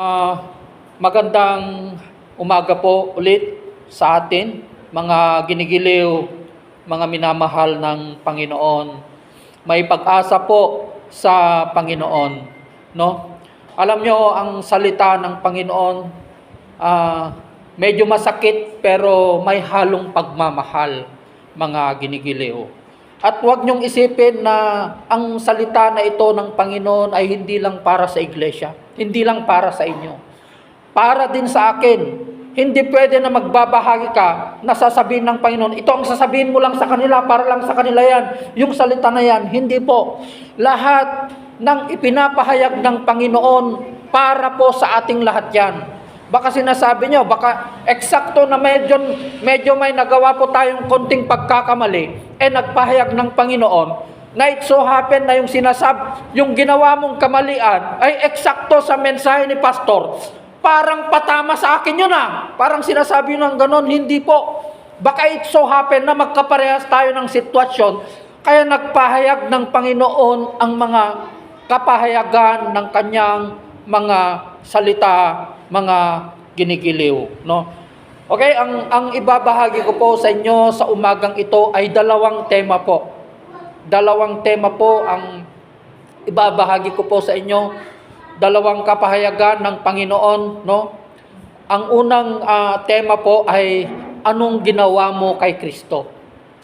Ah, magandang umaga po ulit sa atin, mga ginigiliw, mga minamahal ng Panginoon. May pag-asa po sa Panginoon, no? Alam nyo, ang salita ng Panginoon, ah, medyo masakit pero may halong pagmamahal, mga ginigiliw. At huwag niyong isipin na ang salita na ito ng Panginoon ay hindi lang para sa iglesia, hindi lang para sa inyo. Para din sa akin. Hindi pwede na magbabahagi ka na sasabihin ng Panginoon, ito ang sasabihin mo lang sa kanila, para lang sa kanila yan. Yung salita na yan, hindi po. Lahat ng ipinapahayag ng Panginoon para po sa ating lahat yan. Baka sinasabi nyo, baka eksakto na medyo, medyo may nagawa po tayong konting pagkakamali, eh nagpahayag ng Panginoon, na it so happen na yung sinasab, yung ginawa mong kamalian, ay eksakto sa mensahe ni Pastor. Parang patama sa akin yun ah. Parang sinasabi ng ganon, hindi po. Baka it so happen na magkaparehas tayo ng sitwasyon, kaya nagpahayag ng Panginoon ang mga kapahayagan ng kanyang mga salita, mga ginigiliw, no? Okay, ang ang ibabahagi ko po sa inyo sa umagang ito ay dalawang tema po. Dalawang tema po ang ibabahagi ko po sa inyo. Dalawang kapahayagan ng Panginoon, no? Ang unang ah, tema po ay anong ginawa mo kay Kristo.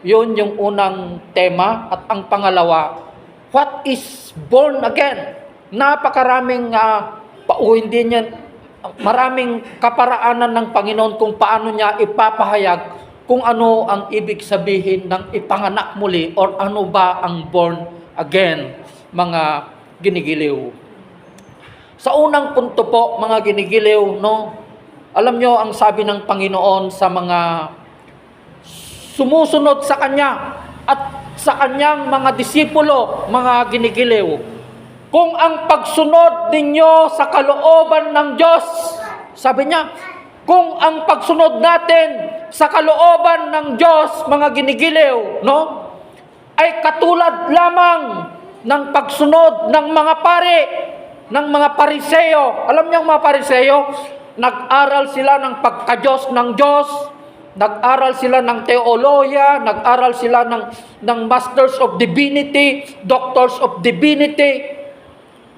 'Yun yung unang tema at ang pangalawa, what is born again? Napakaraming uh, pauhin din yan maraming kaparaanan ng Panginoon kung paano niya ipapahayag kung ano ang ibig sabihin ng ipanganak muli or ano ba ang born again, mga ginigiliw. Sa unang punto po, mga ginigiliw, no, alam nyo ang sabi ng Panginoon sa mga sumusunod sa Kanya at sa Kanyang mga disipulo, mga ginigiliw, kung ang pagsunod ninyo sa kalooban ng Diyos, sabi niya, kung ang pagsunod natin sa kalooban ng Diyos, mga ginigiliw, no? Ay katulad lamang ng pagsunod ng mga pare, ng mga pariseo. Alam niyo ang mga pariseo? Nag-aral sila ng pagka-Diyos ng Diyos, nag-aral sila ng teoloya, nag-aral sila ng, ng Masters of Divinity, Doctors of Divinity,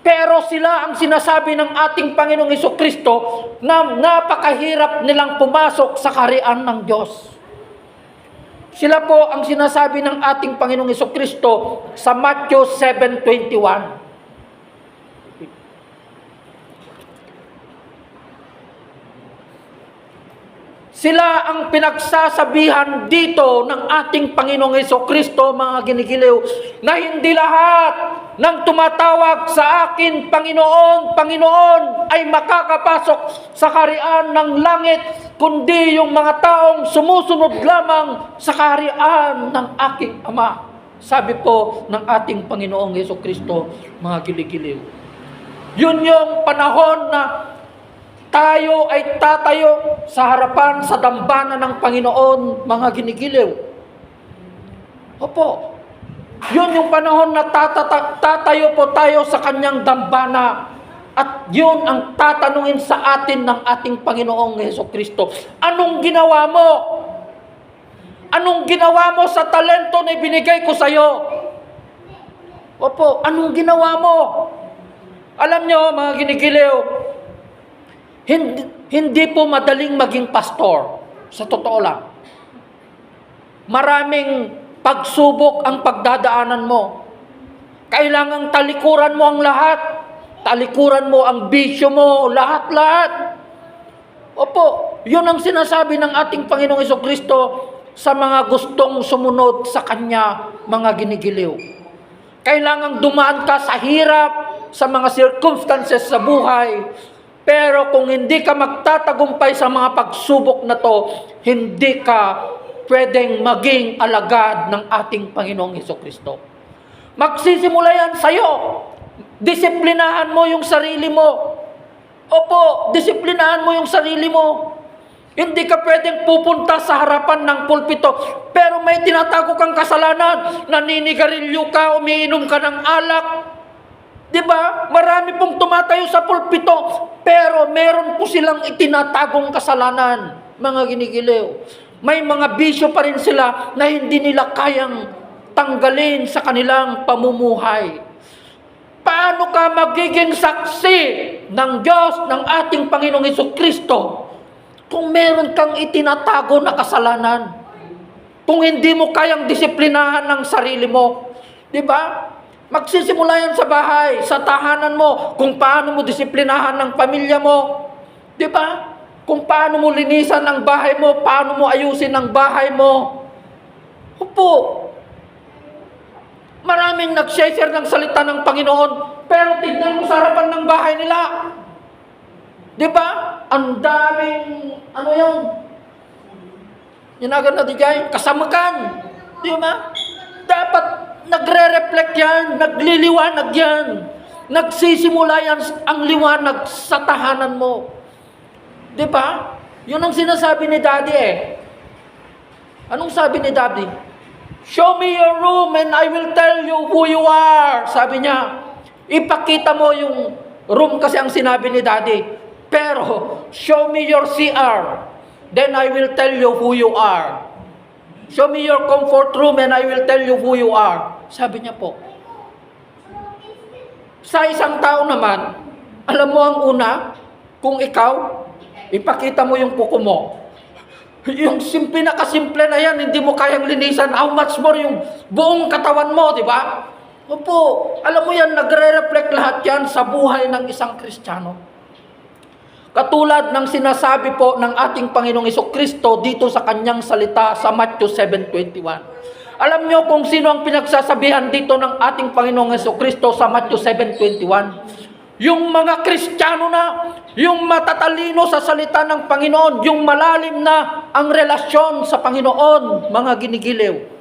pero sila ang sinasabi ng ating Panginoong Iso Kristo na napakahirap nilang pumasok sa karian ng Diyos. Sila po ang sinasabi ng ating Panginoong Iso Kristo sa Matthew 7.21. Sila ang pinagsasabihan dito ng ating Panginoong Heso Kristo, mga ginigiliw, na hindi lahat ng tumatawag sa akin, Panginoon, Panginoon, ay makakapasok sa karian ng langit, kundi yung mga taong sumusunod lamang sa karian ng aking Ama. Sabi po ng ating Panginoong Heso Kristo, mga giligiliw. Yun yung panahon na tayo ay tatayo sa harapan sa dambana ng Panginoon, mga ginigiliw. Opo. Yun yung panahon na tatata- tatayo po tayo sa kanyang dambana. At yun ang tatanungin sa atin ng ating Panginoong Heso Kristo. Anong ginawa mo? Anong ginawa mo sa talento na ibinigay ko sa iyo? Opo, anong ginawa mo? Alam nyo, mga ginigiliw, hindi, hindi po madaling maging pastor. Sa totoo lang. Maraming pagsubok ang pagdadaanan mo. Kailangang talikuran mo ang lahat. Talikuran mo ang bisyo mo, lahat-lahat. Opo, yun ang sinasabi ng ating Panginoong Kristo sa mga gustong sumunod sa Kanya, mga ginigiliw. Kailangang dumaan ka sa hirap, sa mga circumstances sa buhay, pero kung hindi ka magtatagumpay sa mga pagsubok na to, hindi ka pwedeng maging alagad ng ating Panginoong Heso Kristo. Magsisimula yan sa'yo. Disiplinahan mo yung sarili mo. Opo, disiplinahan mo yung sarili mo. Hindi ka pwedeng pupunta sa harapan ng pulpito, pero may tinatago kang kasalanan, naninigarilyo ka, umiinom ka ng alak, Di ba? Marami pong tumatayo sa pulpito, pero meron po silang itinatagong kasalanan, mga ginigiliw. May mga bisyo pa rin sila na hindi nila kayang tanggalin sa kanilang pamumuhay. Paano ka magiging saksi ng Diyos, ng ating Panginoong Heso Kristo, kung meron kang itinatago na kasalanan? Kung hindi mo kayang disiplinahan ng sarili mo, di ba? Magsisimula yan sa bahay, sa tahanan mo, kung paano mo disiplinahan ng pamilya mo. Di ba? Kung paano mo linisan ang bahay mo, paano mo ayusin ang bahay mo. Opo. Maraming nag-share ng salita ng Panginoon, pero tignan mo sa harapan ng bahay nila. Di ba? Ang daming, ano yun? Yun agad na digay, kasamakan. Di ba? Dapat nagre-reflect yan, nagliliwanag yan. Nagsisimula yan ang liwanag sa tahanan mo. Di ba? Yun ang sinasabi ni Daddy eh. Anong sabi ni Daddy? Show me your room and I will tell you who you are. Sabi niya, ipakita mo yung room kasi ang sinabi ni Daddy. Pero, show me your CR. Then I will tell you who you are. Show me your comfort room and I will tell you who you are. Sabi niya po. Sa isang tao naman, alam mo ang una, kung ikaw, ipakita mo yung kuko mo. Yung simple na kasimple na yan, hindi mo kayang linisan. How much more yung buong katawan mo, di ba? Opo, alam mo yan, nagre-reflect lahat yan sa buhay ng isang Kristiyano. Katulad ng sinasabi po ng ating Panginoong Iso Kristo dito sa kanyang salita sa Matthew 7.21. Alam nyo kung sino ang pinagsasabihan dito ng ating Panginoong Iso Kristo sa Matthew 7.21? Yung mga Kristiyano na, yung matatalino sa salita ng Panginoon, yung malalim na ang relasyon sa Panginoon, mga ginigiliw.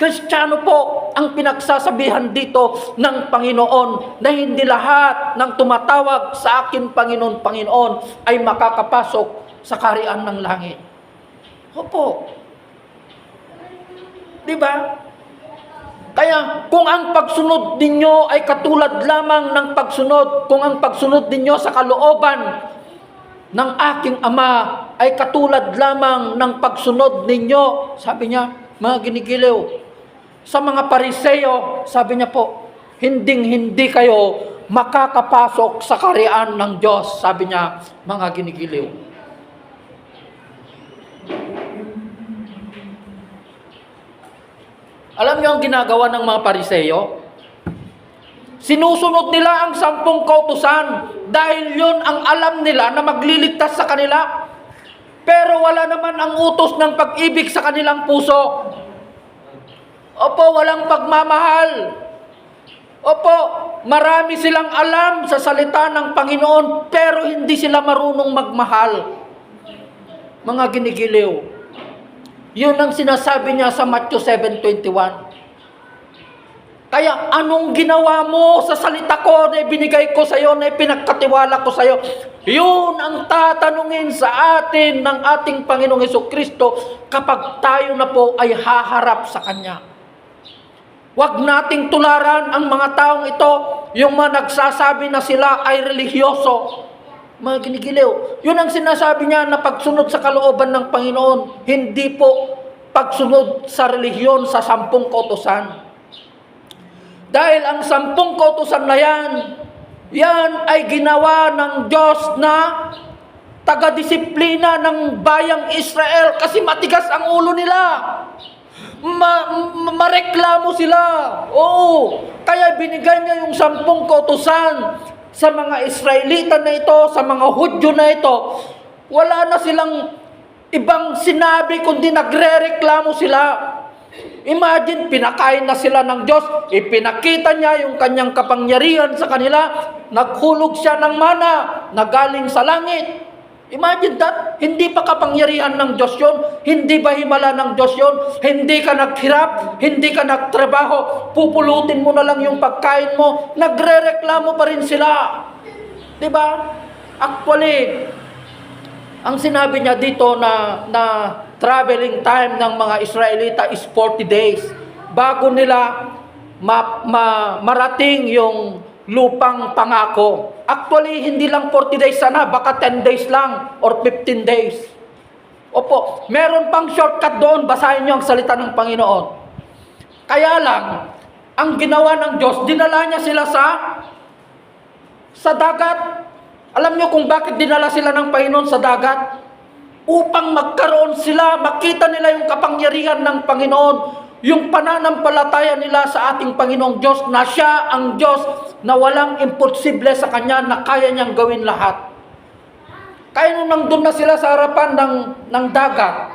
Kristiyano po ang pinagsasabihan dito ng Panginoon na hindi lahat ng tumatawag sa akin Panginoon, Panginoon ay makakapasok sa karian ng langit. Opo. Di ba? Kaya kung ang pagsunod ninyo ay katulad lamang ng pagsunod, kung ang pagsunod ninyo sa kalooban ng aking ama ay katulad lamang ng pagsunod ninyo, sabi niya, mga ginigiliw, sa mga pariseo, sabi niya po, hinding-hindi kayo makakapasok sa karian ng Diyos, sabi niya, mga ginigiliw. Alam niyo ang ginagawa ng mga pariseyo? Sinusunod nila ang sampung kautusan dahil yun ang alam nila na magliligtas sa kanila. Pero wala naman ang utos ng pag-ibig sa kanilang puso. Opo, walang pagmamahal. Opo, marami silang alam sa salita ng Panginoon pero hindi sila marunong magmahal. Mga ginigiliw. Yun ang sinasabi niya sa Matthew 7.21. Kaya anong ginawa mo sa salita ko na binigay ko sa iyo, na pinagkatiwala ko sa iyo? Yun ang tatanungin sa atin ng ating Panginoong Heso Kristo kapag tayo na po ay haharap sa Kanya. Huwag nating tularan ang mga taong ito, yung mga nagsasabi na sila ay religyoso. Mga ginigiliw. Yun ang sinasabi niya na pagsunod sa kalooban ng Panginoon, hindi po pagsunod sa relihiyon sa sampung kautosan. Dahil ang sampung kautosan na yan, yan ay ginawa ng Diyos na taga-disiplina ng bayang Israel kasi matigas ang ulo nila. Ma- ma- mareklamo sila. Oo. Kaya binigay niya yung sampung kautosan sa mga Israelita na ito, sa mga Hudyo na ito. Wala na silang ibang sinabi kundi nagre-reklamo sila. Imagine, pinakain na sila ng Diyos, ipinakita niya yung kanyang kapangyarihan sa kanila, naghulog siya ng mana na galing sa langit. Imagine that, hindi pa kapangyarihan ng Diyos yun, hindi ba himala ng Diyos yun, hindi ka naghirap, hindi ka nagtrabaho, pupulutin mo na lang yung pagkain mo, nagre-reklamo pa rin sila. Ba? Actually, ang sinabi niya dito na, na traveling time ng mga Israelita is 40 days. Bago nila ma, ma, marating yung lupang pangako. Actually, hindi lang 40 days sana, baka 10 days lang or 15 days. Opo, meron pang shortcut doon, basahin niyo ang salita ng Panginoon. Kaya lang, ang ginawa ng Diyos, dinala niya sila sa sa dagat. Alam niyo kung bakit dinala sila ng Panginoon sa dagat? Upang magkaroon sila, makita nila yung kapangyarihan ng Panginoon, yung pananampalataya nila sa ating Panginoong Diyos na siya ang Diyos na walang imposible sa Kanya na kaya niyang gawin lahat. Kaya nung nandun na sila sa harapan ng, ng dagat,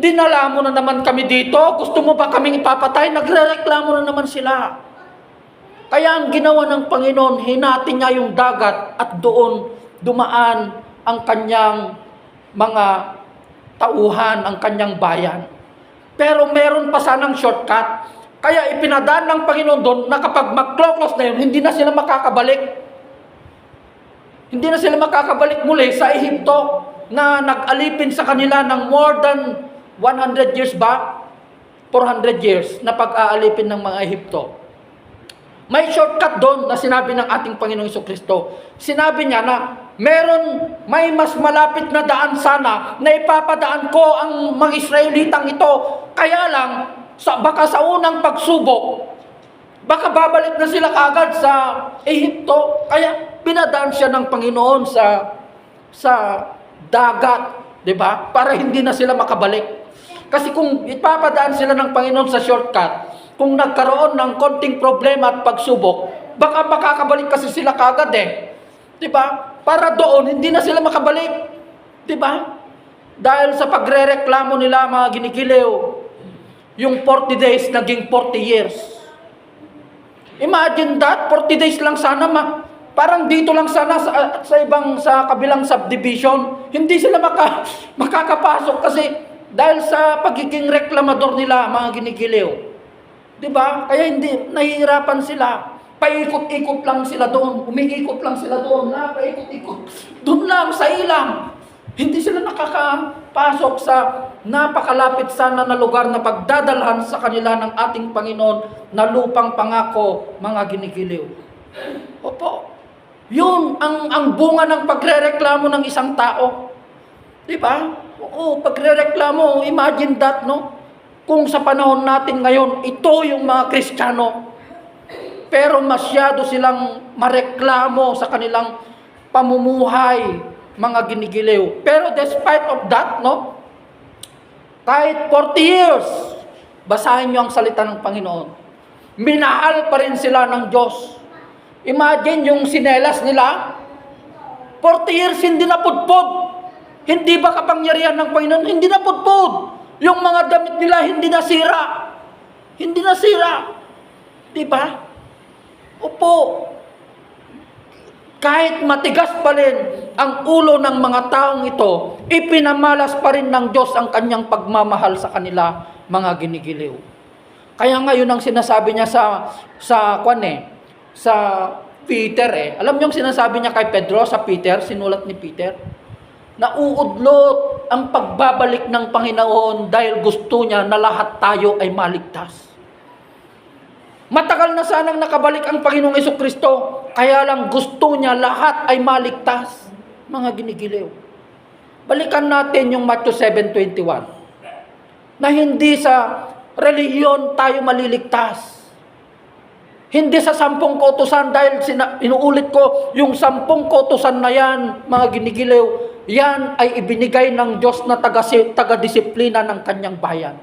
dinala mo na naman kami dito, gusto mo ba kaming ipapatay? Nagre-reklamo na naman sila. Kaya ang ginawa ng Panginoon, hinati niya yung dagat at doon dumaan ang kanyang mga tauhan, ang kanyang bayan. Pero meron pa sanang shortcut. Kaya ipinadaan ng Panginoon doon na kapag mag-close na yun, hindi na sila makakabalik. Hindi na sila makakabalik muli sa Ehipto na nag-alipin sa kanila ng more than 100 years ba? 400 years na pag-aalipin ng mga Ehipto. May shortcut doon na sinabi ng ating Panginoong Kristo. Sinabi niya na meron, may mas malapit na daan sana na ipapadaan ko ang mga Israelitang ito. Kaya lang, sa, baka sa unang pagsubok, baka babalik na sila kagad sa Ehipto. Kaya pinadaan siya ng Panginoon sa sa dagat, 'di ba? Para hindi na sila makabalik. Kasi kung ipapadaan sila ng Panginoon sa shortcut, kung nagkaroon ng konting problema at pagsubok, baka makakabalik kasi sila kagad eh. 'Di ba? Para doon hindi na sila makabalik. 'Di ba? Dahil sa pagrereklamo nila mga ginikiliw, yung 40 days naging 40 years. Imagine that, 40 days lang sana ma parang dito lang sana sa, sa ibang sa kabilang subdivision, hindi sila maka, makakapasok kasi dahil sa pagiging reklamador nila mga ginikiliw. 'Di ba? Kaya hindi nahihirapan sila. Paikot-ikot lang sila doon, umiikot lang sila doon, na paikot-ikot. Doon lang sa ilang. Hindi sila nakakapasok sa napakalapit sana na lugar na pagdadalhan sa kanila ng ating Panginoon na lupang pangako, mga ginikiliw. Opo. Yun ang ang bunga ng pagrereklamo ng isang tao. 'Di ba? Oo, pagrereklamo, imagine that, no? Kung sa panahon natin ngayon, ito yung mga Kristiyano. Pero masyado silang mareklamo sa kanilang pamumuhay, mga ginigiliw. Pero despite of that, no? Kahit 40 years, basahin niyo ang salita ng Panginoon. Minahal pa rin sila ng Diyos. Imagine yung sinelas nila, 40 years hindi na. Hindi ba kapangyarihan ng Panginoon? Hindi na pudpod. Yung mga damit nila hindi nasira. Hindi nasira. Di ba? Opo. Kahit matigas pa rin ang ulo ng mga taong ito, ipinamalas pa rin ng Diyos ang kanyang pagmamahal sa kanila, mga ginigiliw. Kaya ngayon ang sinasabi niya sa sa kwan eh, sa Peter eh. Alam niyo ang sinasabi niya kay Pedro sa Peter, sinulat ni Peter? Nauudlot ang pagbabalik ng Panginoon dahil gusto niya na lahat tayo ay maligtas. Matagal na sanang nakabalik ang Panginoong Yeso Kristo, kaya lang gusto niya lahat ay maligtas. Mga ginigiliw. Balikan natin yung Matthew 7.21 na hindi sa reliyon tayo maliligtas. Hindi sa sampung kautusan dahil sina, inuulit ko, yung sampung kautusan na yan, mga ginigiliw, yan ay ibinigay ng Diyos na taga, taga-disiplina ng kanyang bayan.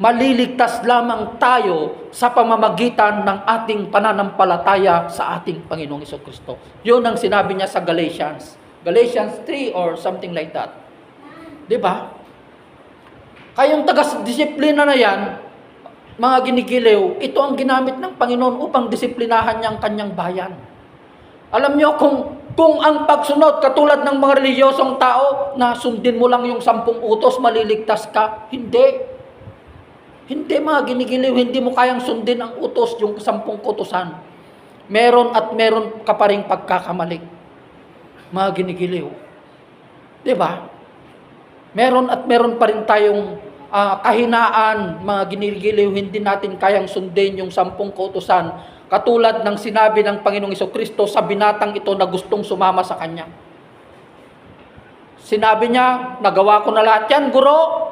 Maliligtas lamang tayo sa pamamagitan ng ating pananampalataya sa ating Panginoong Iso Kristo. Yun ang sinabi niya sa Galatians. Galatians 3 or something like that. Di ba? Kayong taga-disiplina na yan, mga ginigiliw, ito ang ginamit ng Panginoon upang disiplinahan niya ang kanyang bayan. Alam niyo kung kung ang pagsunod katulad ng mga reliyosong tao na sundin mo lang yung sampung utos, maliligtas ka. Hindi. Hindi mga ginigiliw, hindi mo kayang sundin ang utos, yung sampung utosan. Meron at meron ka pa rin pagkakamali. Mga ginigiliw. Di ba? Meron at meron pa rin tayong ah, kahinaan, mga ginigiliw, hindi natin kayang sundin yung sampung kautusan Katulad ng sinabi ng Panginoong Kristo sa binatang ito na gustong sumama sa Kanya. Sinabi niya, nagawa ko na lahat yan, guro.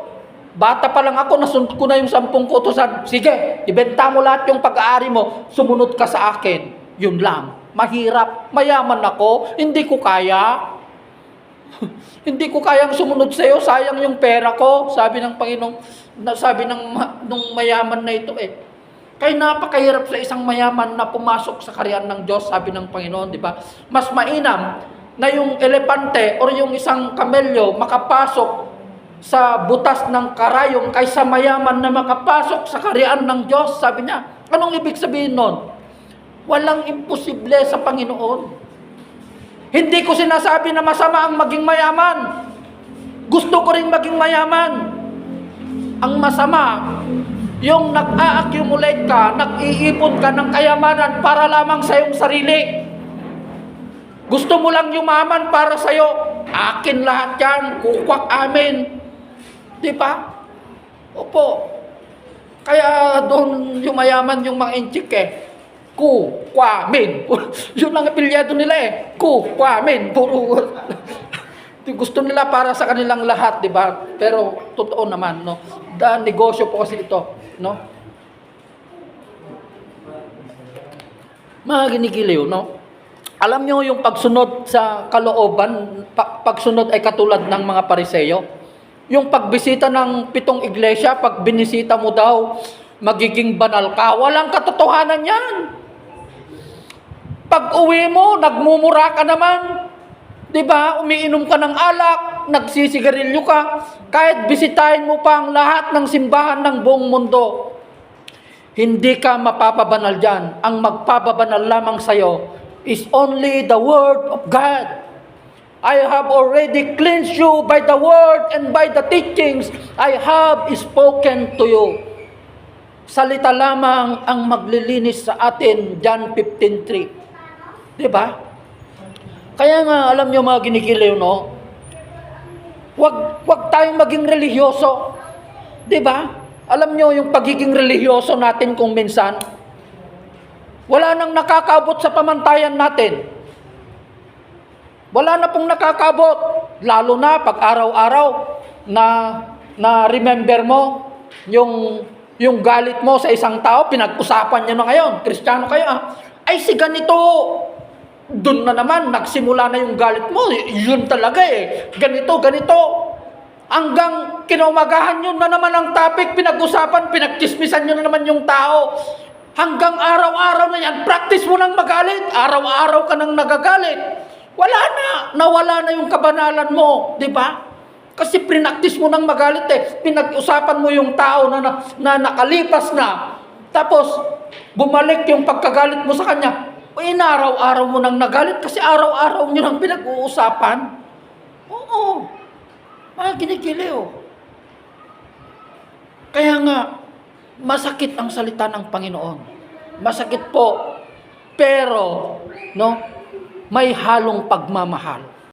Bata pa lang ako, nasunod ko na yung sampung kutusan. Sige, ibenta mo lahat yung pag-aari mo, sumunod ka sa akin. Yun lang. Mahirap, mayaman ako, hindi ko kaya. hindi ko kayang sumunod sa iyo, sayang yung pera ko. Sabi ng Panginoong, sabi ng nung mayaman na ito eh. Kaya napakahirap sa isang mayaman na pumasok sa kariyan ng Diyos, sabi ng Panginoon, di ba? Mas mainam na yung elepante or yung isang kamelyo makapasok sa butas ng karayong kaysa mayaman na makapasok sa kariyan ng Diyos, sabi niya. Anong ibig sabihin nun? Walang imposible sa Panginoon. Hindi ko sinasabi na masama ang maging mayaman. Gusto ko rin maging mayaman. Ang masama, yung nag-a-accumulate ka, nag-iipon ka ng kayamanan para lamang sa iyong sarili. Gusto mo lang yumaman para sa iyo. Akin lahat yan, kukwak amin. Di ba? Opo. Kaya doon yumayaman yung mga inchik eh. Ku, kwa, min. Yun ang apelyado nila eh. Ku, kwa, min. Puro. Gusto nila para sa kanilang lahat, di ba? Pero totoo naman, no? Da, negosyo po kasi ito, no? Mga ginigiliw, no? Alam nyo yung pagsunod sa kalooban, pa- pagsunod ay katulad ng mga pariseyo. Yung pagbisita ng pitong iglesia, pag binisita mo daw, magiging banal ka. Walang katotohanan yan. Pag uwi mo, nagmumura ka naman. 'Di ba? Umiinom ka ng alak, nagsisigarilyo ka, kahit bisitahin mo pa ang lahat ng simbahan ng buong mundo. Hindi ka mapapabanal diyan. Ang magpapabanal lamang sa iyo is only the word of God. I have already cleansed you by the word and by the teachings I have spoken to you. Salita lamang ang maglilinis sa atin, John 15.3. Di ba? Kaya nga, alam nyo mga ginikiliw, no? Wag, wag tayong maging religyoso. Ba? Alam nyo yung pagiging religyoso natin kung minsan, wala nang nakakabot sa pamantayan natin. Wala na pong nakakabot. Lalo na pag araw-araw na, na remember mo yung, yung galit mo sa isang tao, pinag-usapan niyo na ngayon, kristyano kayo ah, ay si ganito, doon na naman, nagsimula na yung galit mo, yun talaga eh, ganito, ganito. Hanggang kinumagahan yun na naman ang topic, pinag-usapan, pinagchismisan nyo na naman yung tao. Hanggang araw-araw na yan, practice mo nang magalit, araw-araw ka nang nagagalit. Wala na, nawala na yung kabanalan mo, di ba? Kasi prinaktis mo nang magalit eh. Pinag-usapan mo yung tao na, na, na nakalipas na. Tapos, bumalik yung pagkagalit mo sa kanya. O inaraw-araw mo nang nagalit kasi araw-araw nyo nang pinag-uusapan. Oo. Mga kinikiliw. Kaya nga, masakit ang salita ng Panginoon. Masakit po. Pero, no, may halong pagmamahal.